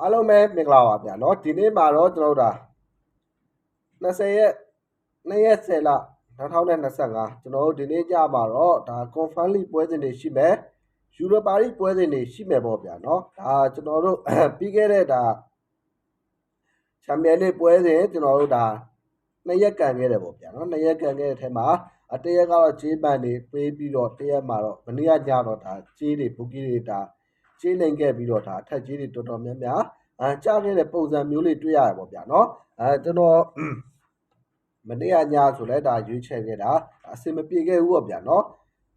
အားလုံးပဲမင်္ဂလာပါဗျာเนาะဒီနေ့မှာတော့ကျွန်တော်တို့ဒါ20ရက်2ရက်10လ2025ကျွန်တော်တို့ဒီနေ့ကြပါတော့ဒါ confirm league ပွဲစဉ်တွေရှိမယ်ယူရိုပါရီပွဲစဉ်တွေရှိမယ်ပေါ့ဗျာเนาะဒါကျွန်တော်တို့ ပြီးခဲ့တဲ့ဒါချန်ပီယံလိပွဲစဉ်ကျွန်တော်တို့ဒါ2ရက်ကန်ခဲ့တယ်ပေါ့ဗျာเนาะ2ရက်ကန်ခဲ့တဲ့အထက်မှာအတရက်ကတော့ဂျေးပန်တွေပေးပြီးတော့တရက်မှာတော့မနေ့ကညတော့ဒါဂျေးတွေဘူကီတွေဒါ ရှင်းလင်းခဲ့ပြီးတော့ဒါထက်ကြီးတွေတော်တော်များများအဲကြခဲ့တဲ့ပုံစံမျိုးလေးတွေ့ရတယ်ပေါ့ဗျာနော်အဲကျွန်တော်မနေ့ကညဆိုလဲဒါရွေးချယ်ခဲ့တာအစင်မပြေခဲ့ဘူးပေါ့ဗျာနော်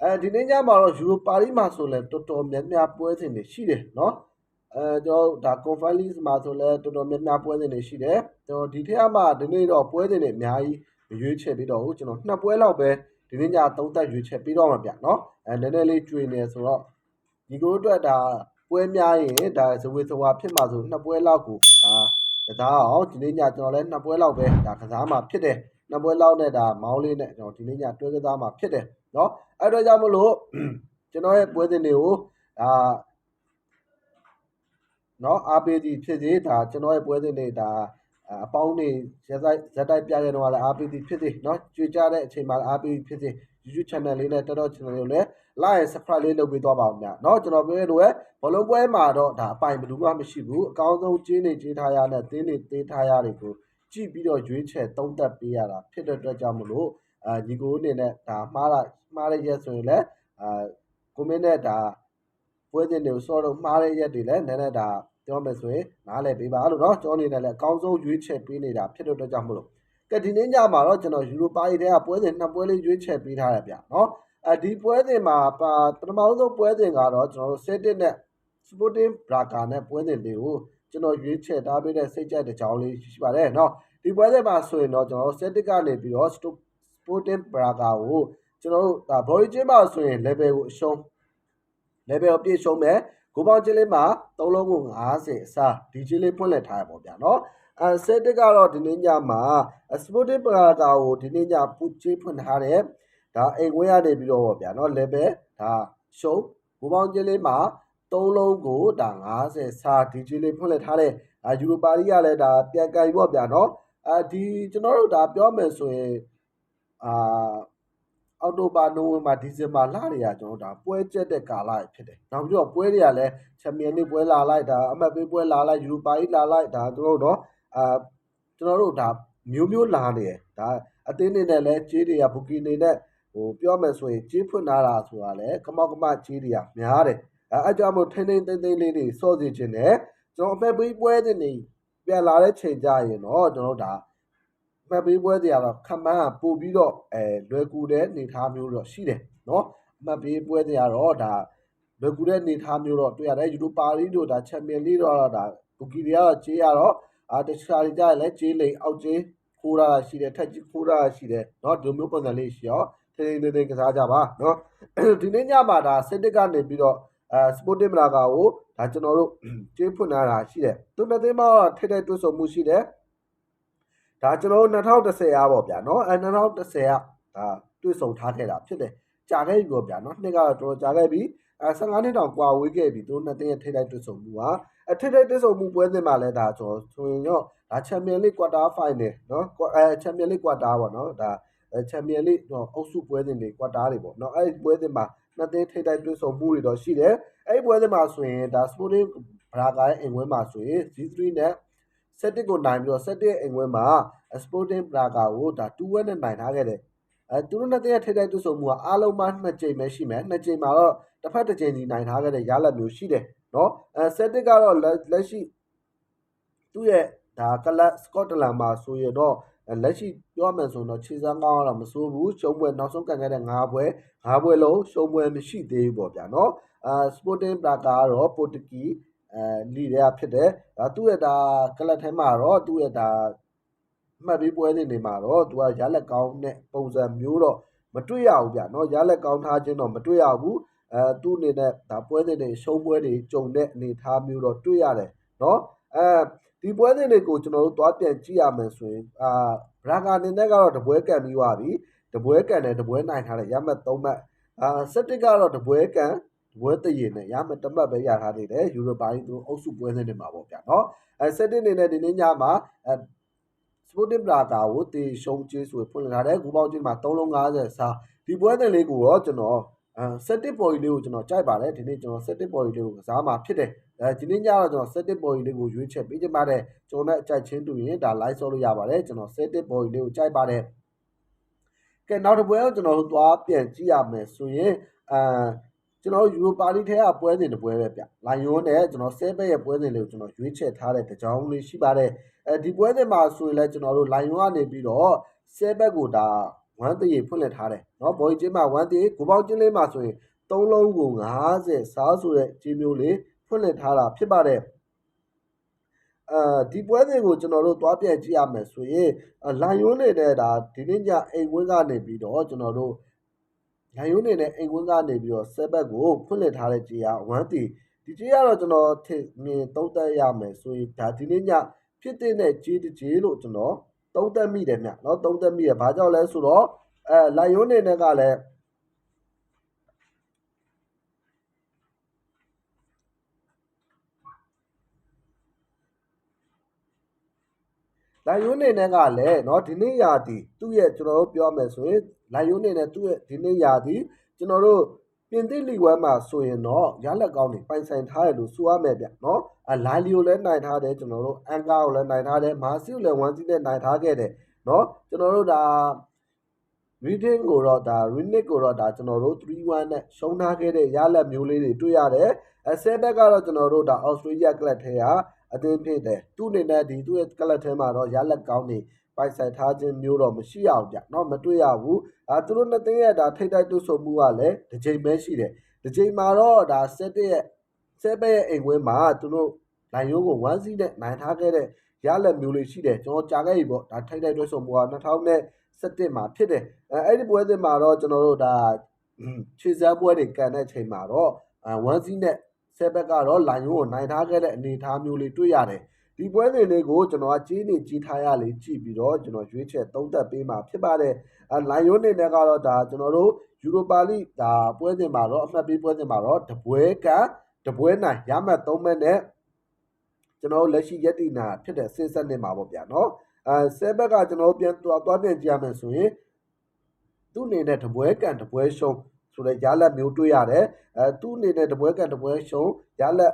အဲဒီနေ့ညမှာတော့ယူရိုပါရီမှာဆိုလဲတော်တော်များများပွဲစဉ်တွေရှိတယ်နော်အဲကျွန်တော်ဒါ conference မှာဆိုလဲတော်တော်များများပွဲစဉ်တွေရှိတယ်ကျွန်တော်ဒီထက်မှဒီနေ့တော့ပွဲစဉ်တွေအများကြီးမရွေးချယ်ပြီးတော့ဘူးကျွန်တော်နှစ်ပွဲလောက်ပဲဒီနေ့ညသုံးသက်ရွေးချယ်ပြီးတော့မှာဗျာနော်အဲနည်းနည်းလေးကျွေနေဆိုတော့ဒီကိုတို့အတွက်ဒါ ပွဲများရင်ဒါဇဝေဇဝါဖြစ်မှာဆိုနှစ်ပွဲလောက်ကိုဒါကစားအောင်ဒီနေ့ညကျွန်တော်လည်းနှစ်ပွဲလောက်ပဲဒါကစားမှာဖြစ်တယ်နှစ်ပွဲလောက်နဲ့ဒါမောင်းလေးနဲ့ကျွန်တော်ဒီနေ့ညတွဲကစားမှာဖြစ်တယ်เนาะအဲ့တော့ကြောင့်မလို့ကျွန်တော်ရဲ့ပွဲစဉ်တွေကိုဒါเนาะအားပေးသည်ဖြစ်စေဒါကျွန်တော်ရဲ့ပွဲစဉ်တွေဒါအပေါင်းတွေရက်ဆိုင်ရက်တိုက်ပြရတော့လည်းအားပေးသည်ဖြစ်စေเนาะကြွေကြတဲ့အချိန်မှာအားပေးသည်ဖြစ်စေ YouTube channel လေးနဲ့တော်တော် channel လေးကိုလည်း like and subscribe လေးလုပ်ပေးသွားပါဦးများเนาะကျွန်တော်ပြောရလို့ဘလုံးပွဲမှာတော့ဒါအပိုင်ဘယ်သူမှမရှိဘူးအကောင်းဆုံးကျင်းနေကျင်းထားရတဲ့တင်းနေသေးထားရတွေကိုကြည့်ပြီးတော့ရွေးချယ်သုံးသပ်ပေးရတာဖြစ်တဲ့အတွက်ကြောင့်မလို့အာညီကိုအနေနဲ့ဒါမှားတာမှားတဲ့ရက်ဆိုရင်လည်းအာကွန်မန့်နဲ့ဒါပွဲစဉ်တွေကိုစောတော့မှားတဲ့ရက်တွေလည်းနည်းနည်းဒါပြောမယ်ဆိုရင်နားလည်ပေးပါလို့เนาะကျွန်တော်အနေနဲ့လည်းအကောင်းဆုံးရွေးချယ်ပေးနေတာဖြစ်တဲ့အတွက်ကြောင့်မလို့ကဲဒီနေ့ညမှာတော့ကျွန်တော်ယူရိုပါရီထဲကပွဲစဉ်နှစ်ပွဲလေးရွေးချယ်ပေးထားရဗျเนาะ အဲဒီပွဲစဉ်မှာပထမဆုံးပွဲစဉ်ကတော့ကျွန်တော်တို့ set နဲ့ Sporting Braga နဲ့ပွဲစဉ်လေးကိုကျွန်တော်ရွေးချယ်ထားပေးတဲ့စိတ်ကြိုက်တစ်ကြောင်းလေးရှိပါတယ်เนาะဒီပွဲစဉ်မှာဆိုရင်တော့ကျွန်တော်တို့ set ကနေပြီးတော့ Sporting Braga ကိုကျွန်တော်တို့ဒါ Borigin မှာဆိုရင် level ကိုအရှုံး level ကိုပြည့်ရှုံးမယ်ကိုပေါင်းချင်းလေးမှာ3လုံးကို50အစားဒီချင်းလေးဖွင့်လှစ်ထားရပါဗျာเนาะအဲ set ကတော့ဒီနေ့ညမှာ Sporting Braga ကိုဒီနေ့ညပူချေးဖွင့်ထားတဲ့ ဒါအိမ်ခွေးရနေပြီးတော့ပေါ့ဗျာနော် level ဒါရှုံးဘူပေါင်းချင်းလေးမှာ၃လုံးကိုဒါ90စာဒီချင်းလေးဖွင့်လှစ်ထားတဲ့ဒါယူရိုပါရီကလည်းဒါပြန်ကန်ပြီးပေါ့ဗျာနော်အဲဒီကျွန်တော်တို့ဒါပြောမယ်ဆိုရင်အာအောက်တိုဘာနိုဝင်ဘာဒီဇင်ဘာလတွေကကျွန်တော်တို့ဒါပွဲကျက်တဲ့ကာလဖြစ်တယ်။နောက်ပြီးတော့ပွဲတွေကလည်းချန်ပီယံလိပွဲလာလိုက်ဒါအမတ်ပေးပွဲလာလိုက်ယူရိုပါလိလာလိုက်ဒါကျွန်တော်တို့တော့အာကျွန်တော်တို့ဒါမျိုးမျိုးလာနေတယ်။ဒါအသင်းတွေနဲ့လည်းကြေးတွေကဘူကီနေနဲ့ ဟိုပြောမယ်ဆိုရင်ကြေးဖွင့်လာတာဆိုတာလည်းကမောက်ကမကြေးတွေကများတယ်အဲအကြောင်းမို့ထိန်းထိန်းသိမ့်သိမ့်လေးတွေစော့စီခြင်းနဲ့ကျွန်တော်အမှတ်ပေးပွဲတွေနေပြန်လာတဲ့ချိန်ကြရင်တော့ကျွန်တော်ဒါအမှတ်ပေးပွဲတွေကတော့ခမန်းကပို့ပြီးတော့အဲလွယ်ကူတဲ့နေသားမျိုးတော့ရှိတယ်နော်အမှတ်ပေးပွဲတွေကတော့ဒါလွယ်ကူတဲ့နေသားမျိုးတော့တွေ့ရတယ်ယူရိုပါလီတို့ဒါချန်ပီယံလိတော့ဒါဘူကီတွေကတော့ကြေးရတော့အာတခြားတွေကြလည်းကြေးလိန်အောက်ကြေးခိုးတာရှိတယ်ထက်ကြီးခိုးတာရှိတယ်နော်ဒီလိုမျိုးပုံစံလေးရှိရော့ ထိထိလေးလေးကစားကြပါနော်ဒီနေ့ညမှာဒါစစ်တစ်ကနေပြီးတော့အဲစပိုတင်မလာကာကိုဒါကျွန်တော်တို့တွေးဖွင့်လာတာရှိတယ်သူနှစ်သိန်းမတော့ထိထိတွဲဆုံမှုရှိတယ်ဒါကျွန်တော်တို့2010ရပါဗျာနော်အဲ2010ကဒါတွေ့ဆုံထားခဲ့တာဖြစ်တယ်ကြာခဲ့ပြီပေါ့ဗျာနော်နှစ်ကတော့တော်တော်ကြာခဲ့ပြီအဲ15နှစ်တောင်ကြာဝေးခဲ့ပြီသူနှစ်သိန်းရဲ့ထိတိုက်တွေ့ဆုံမှုဟာအထိတိုက်တွေ့ဆုံမှုပွဲစဉ်မှာလည်းဒါဆိုဆိုရင်တော့ဒါ Champions League Quarter Final နော်အဲ Champions League Quarter ပေါ့နော်ဒါ ချန်ပီယံလိအုပ်စုပွဲစဉ်တွေကွာတာတွေပေါ့နော်အဲ့ဒီပွဲစဉ်မှာနှစ်သင်းထိတိုက်တွေ့ဆုံမှုတွေတော့ရှိတယ်အဲ့ဒီပွဲစဉ်မှာဆိုရင်ဒါ Sporting Braga ရဲ့အင်ကွင်းမှာဆိုရင် G3 နဲ့7ကိုနိုင်ပြီးတော့7အင်ကွင်းမှာ Sporting Braga ကိုဒါ2-1နဲ့နိုင်ထားခဲ့တယ်အဲသူတို့နှစ်သင်းရဲ့ထိတိုက်တွေ့ဆုံမှုကအားလုံးမှနှစ်ကြိမ်ပဲရှိမယ်နှစ်ကြိမ်မှာတော့တစ်ဖက်တစ်ကြိမ်စီနိုင်ထားခဲ့တဲ့ရလဒ်မျိုးရှိတယ်နော်အဲ7ကတော့လက်ရှိသူ့ရဲ့ ဒါကလပ်စကော့တလန်မှာဆိုရတော့လက်ရှိပြောမှန်ဆိုတော့ခြေစမ်းကောင်းတော့မစိုးဘူးရှုံးပွဲနောက်ဆုံးကန်ခဲ့တဲ့၅ပွဲ၅ပွဲလုံးရှုံးပွဲမရှိသေးဘူးပေါ့ဗျာနော်အာစပိုတင်ဘရာကာကတော့ပိုတကီအဲလီတွေကဖြစ်တယ်ဒါသူ့ရဲ့ဒါကလပ်ထဲမှာတော့သူ့ရဲ့ဒါမှတ်ပြီးပွဲနေနေမှာတော့သူကရလက်ကောင်းတဲ့ပုံစံမျိုးတော့မတွေ့ရဘူးဗျာနော်ရလက်ကောင်းထားခြင်းတော့မတွေ့ရဘူးအဲသူ့အနေနဲ့ဒါပွဲတွေတွေရှုံးပွဲတွေကြုံတဲ့အနေအထားမျိုးတော့တွေ့ရတယ်နော်အဲ ဒီပွဲစဉ်တွေကိုကျွန်တော်တို့သွားပြန်ကြည့်ရမယ်ဆိုရင်အာဘရာဂါအနေနဲ့ကတော့တပွဲကန်ပြီးသွားပြီတပွဲကန်တယ်တပွဲနိုင်ထားတယ်ရမှတ်3မှတ်အာစက်တစ်ကတော့တပွဲကန်ဘွဲတရည်နဲ့ရမယ်တမတ်ပဲရထားသေးတယ်ယူရိုပါကြီးသူအုပ်စုပွဲစဉ်တွေမှာပေါ့ဗျာနော်အဲစက်တင်နေနဲ့ဒီနေ့ညမှာအဲစပိုတင်ဘလာတာကိုတေရှုံးကျေးဆိုဖွင့်လာတယ်ဂူပေါင်းချင်းမှာ3လုံး50စားဒီပွဲစဉ်လေးကိုတော့ကျွန်တော်အဲစက်တစ်ပေါ်ကြီးလေးကိုကျွန်တော်ကြိုက်ပါတယ်ဒီနေ့ကျွန်တော်စက်တစ်ပေါ်ကြီးလေးကိုကစားမှာဖြစ်တယ် အဲဒီနေ့ညတော့ကျွန်တော်စက်တစ်ပေါ်ကြီးလေးကိုရွေးချက်ပေးချင်ပါတယ်ကျွန်တော်နဲ့အကြိုက်ချင်းတူရင်ဒါ live ဆော့လို့ရပါတယ်ကျွန်တော်စက်တစ်ပေါ်ကြီးလေးကိုကြိုက်ပါတယ်ကဲနောက်တစ်ပွဲကိုကျွန်တော်တို့သွားပြန်ကြည့်ရမယ်ဆိုရင်အာကျွန်တော်ယူရိုပါလီထဲကပွဲစဉ်တစ်ပွဲပဲဗျ။လိုင်ယွန်းနဲ့ကျွန်တော်ဆဲဘက်ရဲ့ပွဲစဉ်လေးကိုကျွန်တော်ရွေးချယ်ထားတဲ့တကြောင်လေးရှိပါတယ်။အဲဒီပွဲစဉ်မှာဆိုရင်လည်းကျွန်တော်တို့လိုင်ယွန်းကနေပြီးတော့ဆဲဘက်ကိုဒါဝမ်းတရေဖွင့်လှစ်ထားတယ်။နော်ဘော်ကြီးချင်းမှာဝမ်းတရေကိုပေါင်းချင်းလေးမှာဆိုရင်၃လုံးကို50စားဆိုတဲ့ကြီးမျိုးလေး ဖွင့်လှစ်ထားတာဖြစ်ပါတယ်။အဲဒီပွဲတွေကိုကျွန်တော်တို့သွားပြန်ကြည့်ရမယ်ဆိုရင်လိုင်ယွန်းနေတဲ့ဒါဒီနေ့ညအိမ်ဝင်းကနေပြီးတော့ကျွန်တော်တို့ရိုင်ယုံနေနဲ့အိမ်ဝင်းကနေပြီးတော့ဆက်ဘက်ကိုဖွင့်လှစ်ထားတဲ့ကြေးက1တီဒီကြေးကတော့ကျွန်တော်ထင်မြင်သုံးသပ်ရမယ်ဆိုရင်ဒါဒီနေ့ညဖြစ်တဲ့ကြေးတစ်ကြေးလို့ကျွန်တော်သုံးသပ်မိတယ်မြเนาะသုံးသပ်မိရဘာကြောင့်လဲဆိုတော့အဲလိုင်ယုံနေနဲ့ကလည်း လိုင်ယွန်းနေနဲ့ကလည်းเนาะဒီနေ့ရာသီသူ့ရဲ့ကျွန်တော်တို့ပြောမယ်ဆိုရင်လိုင်ယွန်းနေနဲ့သူ့ရဲ့ဒီနေ့ရာသီကျွန်တော်တို့ပြင်သစ်လီဝမ်မှာဆိုရင်တော့ရလက်ကောင်းတွေပိုင်ဆိုင်ထားရလို့ဆိုရမယ်ဗျเนาะအလိုင်လီကိုလည်းနိုင်ထားတယ်ကျွန်တော်တို့အန်ကာကိုလည်းနိုင်ထားတယ်မာစီကိုလည်း1စီးနဲ့နိုင်ထားခဲ့တယ်เนาะကျွန်တော်တို့ဒါ reading ကိုတော့ဒါ renit ကိုတော့ဒါကျွန်တော်တို့3-1နဲ့ရှုံးထားခဲ့တဲ့ရလက်မျိုးလေးတွေတွေ့ရတယ်အဆဲဘက်ကတော့ကျွန်တော်တို့ဒါ Australia ကလပ်ထဲက အသင်းဖြစ်တယ်သူ့အနေနဲ့ဒီသူ့ရဲ့ကလပ်ထဲမှာတော့ရလက်ကောင်းနေပိုက်ဆိုင်ထားခြင်းမျိုးတော့မရှိအောင်ဗျเนาะမတွေ့ရဘူးအာသူတို့နှစ်သိန်းရဲ့ဒါထိတ်တိုက်တွဆုံမှုကလည်းတစ်ချိန်ပဲရှိတယ်တစ်ချိန်မှာတော့ဒါစက်တဲ့ရဲ့စက်ပဲရဲ့အိမ်ဝင်းမှာသူတို့နိုင်ရိုးကို1စီးနဲ့နိုင်ထားခဲ့တဲ့ရလက်မျိုးလေးရှိတယ်ကျွန်တော်ကြားခဲ့ပြီပေါ့ဒါထိတ်တိုက်တွဆုံမှုက2017မှာဖြစ်တယ်အဲအဲ့ဒီပွဲစဉ်မှာတော့ကျွန်တော်တို့ဒါခြေစမ်းပွဲတွေကန်တဲ့ချိန်မှာတော့1စီးနဲ့ ဆဲဘက်ကတော့လိုင်ယိုးကိုနိုင်ထားခဲ့တဲ့အနေအထားမျိုးလေးတွေ့ရတယ်ဒီပွဲစဉ်လေးကိုကျွန်တော်ကကြီးနေကြီးထားရလေးကြည့်ပြီးတော့ကျွန်တော်ရွေးချက်သုံးသက်ပေးမှာဖြစ်ပါတယ်အဲလိုင်ယိုးနေနဲ့ကတော့ဒါကျွန်တော်တို့ယူရိုပါလိဒါပွဲစဉ်မှာတော့အမှတ်ပေးပွဲစဉ်မှာတော့တပွဲကတပွဲနိုင်ရမှတ်3မှတ်နဲ့ကျွန်တော်လက်ရှိရက်တီနာဖြစ်တဲ့စစ်ဆက်နေမှာပေါ့ဗျာနော်အဲဆဲဘက်ကကျွန်တော်ပြန်သွားသွားပြန်ကြည့်ရမယ်ဆိုရင်သူ့အနေနဲ့တပွဲကန်တပွဲရှုံး ဆိုတဲ့ရလက်မျိုးတွေ့ရတယ်အဲသူ့အနေနဲ့တပွဲကန်တပွဲရှုံးရလက်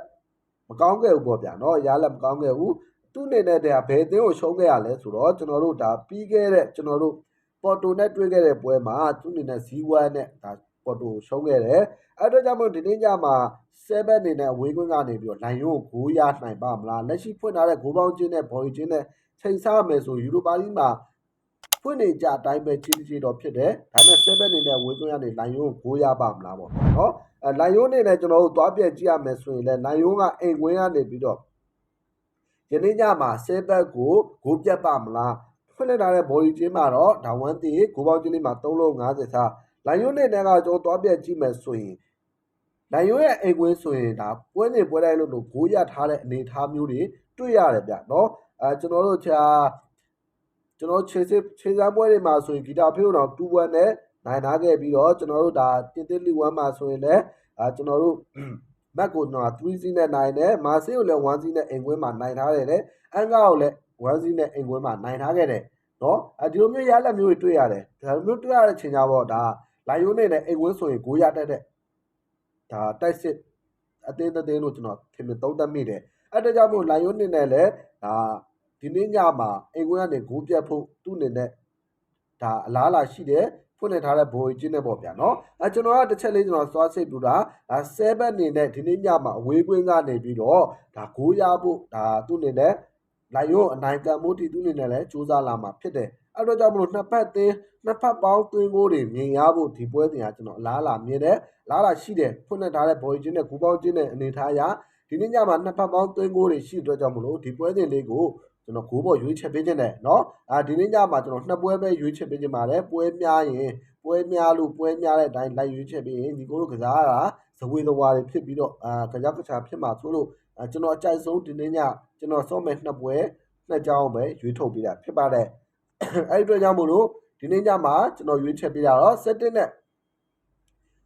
မကောင်းခဲ့ဘူးပေါ့ဗျာနော်ရလက်မကောင်းခဲ့ဘူးသူ့အနေနဲ့တည်းဘယ်အသင်းကိုရှုံးခဲ့ရလဲဆိုတော့ကျွန်တော်တို့ဒါပြီးခဲ့တဲ့ကျွန်တော်တို့ပေါ်တိုနဲ့တွေ့ခဲ့တဲ့ပွဲမှာသူ့အနေနဲ့ဇီဝနဲ့ဒါပေါ်တိုရှုံးခဲ့တယ်အဲ့တော့ကြောင့်မို့ဒီနေ့ညမှာ7အနေနဲ့ဝေးကွင်းကနေပြီးတော့လိုင်ယုံကိုဂိုးရနိုင်ပါမလားလက်ရှိဖွင့်ထားတဲ့ဂိုးပေါင်းချင်းနဲ့ဘော်ရီချင်းနဲ့ချိန်စားမယ်ဆိုယူရိုပါလီမှာ ဖွင့်နေကြအတိုင်းပဲချင်းချင်းတော့ဖြစ်တယ်ဒါပေမဲ့7အနေနဲ့ဝေးကွင်းကနေလိုင်ယုံကိုဂိုးရပါမလားပေါ့နော်အဲလိုင်ယုံအနေနဲ့ကျွန်တော်တို့သွားပြကြည့်ရမယ်ဆိုရင်လည်းလိုင်ယုံကအိမ်ကွင်းကနေပြီးတော့ယနေ့ညမှာဆဲဘက်ကိုဂိုးပြတ်ပါမလားဖွင့်လိုက်တဲ့ဘော်ဒီချင်းမှာတော့ဒါဝမ်တီဂိုးပေါင်းချင်းလေးမှာ3လုံး50စားလိုင်ယွန်းနဲ့ကကျွန်တော်သွားပြကြည့်မယ်ဆိုရင်လိုင်ယွန်းရဲ့အိမ်ကွင်းဆိုရင်ဒါပွဲနေပွဲတိုင်းလို့လို့ဂိုးရထားတဲ့အနေအထားမျိုးတွေတွေ့ရတယ်ဗျနော်အဲကျွန်တော်တို့ချာ ကျွန်တော်ခြေစစ်ခြေစားပွဲတွေမှာဆိုရင်ဂီတာဖေးတော့2-1နဲ့နိုင်ထားခဲ့ပြီးတော့ကျွန်တော်တို့ဒါတင်တစ်လီ1မှာဆိုရင်လည်းအဲကျွန်တော်တို့မက်ကိုတော့3စီးနဲ့နိုင်တယ်မာဆေးကိုလည်း1စီးနဲ့အိမ်ကွင်းမှာနိုင်ထားတယ်လေအန်ကာကိုလည်း1စီးနဲ့အိမ်ကွင်းမှာနိုင်ထားခဲ့တယ်နော်အဲဒီလိုမျိုးရလက်မျိုးတွေတွေ့ရတယ်ဒါလိုမျိုးတွေ့ရတဲ့ချိန်ကြတော့ဒါလိုင်ယိုနေနဲ့အိမ်ဝင်းဆိုရင်ဂိုးရတက်တဲ့ဒါတိုက်စစ်အသေးသေးလို့ကျွန်တော်ထင်မြင်သုံးသပ်မိတယ်အဲ့ဒါကြောင့်မို့လိုင်ယိုနေနဲ့လည်းဒါ ဒီနေ့ညမှာအိမ်ဝင်းကနေဂိုးပြတ်ဖို့သူ့အနေနဲ့ဒါအလားအလာရှိတယ်ဖွင့်နေထားတဲ့ဘိုးကြီးနဲ့ပေါ့ဗျာနော်အဲကျွန်တော်ကတစ်ချက်လေးကျွန်တော်သွားစိတ်ပြတာဒါ7အနေနဲ့ဒီနေ့ညမှာအဝေးကွင်းကနေပြီးတော့ဒါဂိုးရဖို့ဒါသူ့အနေနဲ့လိုက်ရုံအနိုင်ကန်မှုတီသူအနေနဲ့လည်းစူးစမ်းလာမှာဖြစ်တယ်အဲ့တော့ကြောင့်မလို့နှစ်ဖက်သင်းနှစ်ဖက်ပေါင်းသွင်းကိုတွေမြင်ရဖို့ဒီပွဲတင်ကကျွန်တော်အလားအလာမြင်တယ်လားလာရှိတယ်ဖွင့်နေထားတဲ့ဘော်ချင်းနဲ့ဂူပေါင်းချင်းနဲ့အနေထားရဒီနေ့ညမှာနှစ်ဖက်ပေါင်းသွင်းကိုတွေရှိတဲ့ကြောင့်မလို့ဒီပွဲတင်လေးကို ကျွန်တော်ဂိုးပေါ်ရွေးချက်ပေးခြင်းနဲ့နော်အာဒီနေ့ညမှာကျွန်တော်နှစ်ပွဲပဲရွေးချက်ပေးခြင်းပါတယ်ပွဲများရင်ပွဲများလို့ပွဲများတဲ့အတိုင်းလိုက်ရွေးချက်ပေးရင်ညီကိုတို့ကစားတာဇဝေသဝါတွေဖြစ်ပြီးတော့အာကစားကစားဖြစ်မှာဆိုလို့ကျွန်တော်အကြိုက်ဆုံးဒီနေ့ညကျွန်တော်စော့မဲ့နှစ်ပွဲနှစ်ကြောင်းပဲရွေးထုတ်ပေးတာဖြစ်ပါတယ်အဲ့ဒီအတွက်ကြောင့်မို့လို့ဒီနေ့ညမှာကျွန်တော်ရွေးချက်ပေးတာတော့ setting နဲ့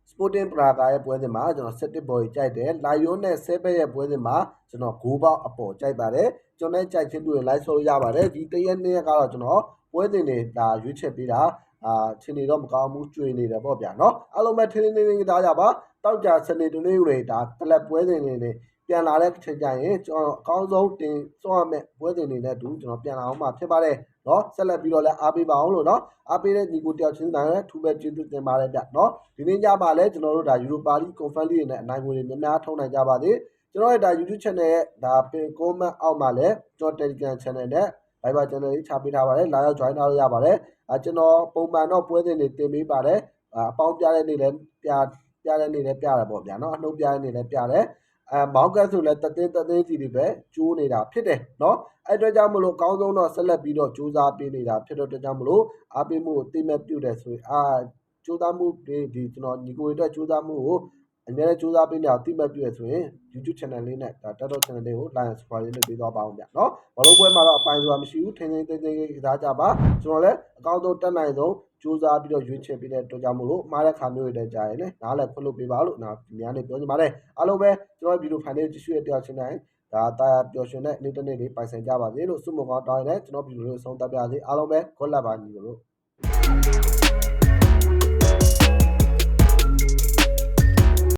Sporting Braga ရဲ့ပွဲစဉ်မှာကျွန်တော်7ဘော်ကြီးကြိုက်တယ်။ Lion နဲ့ Seven ရဲ့ပွဲစဉ်မှာကျွန်တော်9ပေါက်အပေါ်ကြိုက်ပါတယ်။ကျွန်တော်လည်းကြိုက်ချင်းတွေ့ရင် like ဆိုလို့ရပါတယ်။ဒီတရက်နေ့ရက်ကတော့ကျွန်တော်ပွဲစဉ်တွေဒါရွေးချက်ပေးတာအာထင်နေတော့မကောင်းဘူးကျွေနေတယ်ပေါ့ဗျာနော်။အားလုံးပဲထင်းထင်းထင်းထင်းသားကြပါ။တောက်ကြစနေတနေ့တွေဒါကလပ်ပွဲစဉ်တွေနဲ့ပြန်လာတဲ့ချိန်ကျရင်ကျွန်တော်အကောင်းဆုံးတင်စွန့်ရမယ့်ပွဲစဉ်တွေနဲ့အတူကျွန်တော်ပြန်လာအောင်မှာဖြစ်ပါတယ်။ နော်ဆက်လက်ပြီးတော့လည်းအားပေးပါအောင်လို့နော်အားပေးတဲ့ညီကိုတယောက်ချင်းတိုင်းလည်းထူပဲကျေးဇူးတင်ပါတယ်ဗျနော်ဒီနေ့ညမှာလည်းကျွန်တော်တို့ဒါ Europa League Conference League နဲ့အနိုင်ဝင်တွေများများထုံးနိုင်ကြပါသေးကျွန်တော်ရဲ့ဒါ YouTube channel ရဲ့ဒါပင် comment အောက်မှာလည်းကျွန်တော် Telegram channel နဲ့ Viber channel လေးချပေးထားပါတယ်လာရောက် join ထားလို့ရပါတယ်အဲကျွန်တော်ပုံမှန်တော့ပွဲစဉ်တွေတင်ပေးပါတယ်အပေါင်းပြတဲ့နေ့လည်းပြပြတဲ့နေ့လည်းပြတယ်ပေါ့ဗျာနော်အနှုတ်ပြတဲ့နေ့လည်းပြတယ် အဲမောက်ကတ်ဆိုလည်းတသိန်းတသိန်းစီတွေပဲကျိုးနေတာဖြစ်တယ်เนาะအဲ့အတွက်ကြောင့်မလို့အကောင်းဆုံးတော့ဆက်လက်ပြီးတော့စူးစမ်းပေးနေတာဖြစ်တော့အတွက်ကြောင့်မလို့အားပေးမှုကိုသိမဲ့ပြုတယ်ဆိုရင်အာစူးစမ်းမှုဒီဒီကျွန်တော်ညီကိုတွေအတွက်စူးစမ်းမှုကို အများနဲ့စူးစမ်းပေးနေတာသိမဲ့ပြုရဆိုရင် YouTube channel လေးနဲ့ဒါတက်တော့ channel လေးကို like and subscribe လေးလုပ်ပေးသွားပါအောင်ဗျเนาะဘာလို့ပွဲမှာတော့အပိုင်ဆိုတာမရှိဘူးထင်းထင်းသိသိကစားကြပါကျွန်တော်လည်းအကောင်းဆုံးတက်နိုင်ဆုံးစူးစမ်းပြီးတော့ရွေးချယ်ပေးတဲ့အတွက်ကြောင့်မလို့မှားတဲ့ခါမျိုးတွေလည်းကြားရင်လည်းနားလည်းဖွင့်လို့ပေးပါလို့နောက်ဒီများနေပြောချင်ပါတယ်အားလုံးပဲကျွန်တော်ဗီဒီယိုဖိုင်လေးကြည့်ရှုရတဲ့တရားချင်းတိုင်းဒါတာယာပျော်ရွှင်တဲ့နေ့တစ်နေ့လေးပိုင်ဆိုင်ကြပါစေလို့ဆုမကောင်းတောင်းရင်လည်းကျွန်တော်ဗီဒီယိုလေးဆုံးသတ်ပြပါစေအားလုံးပဲခွတ်လက်ပါညီတို့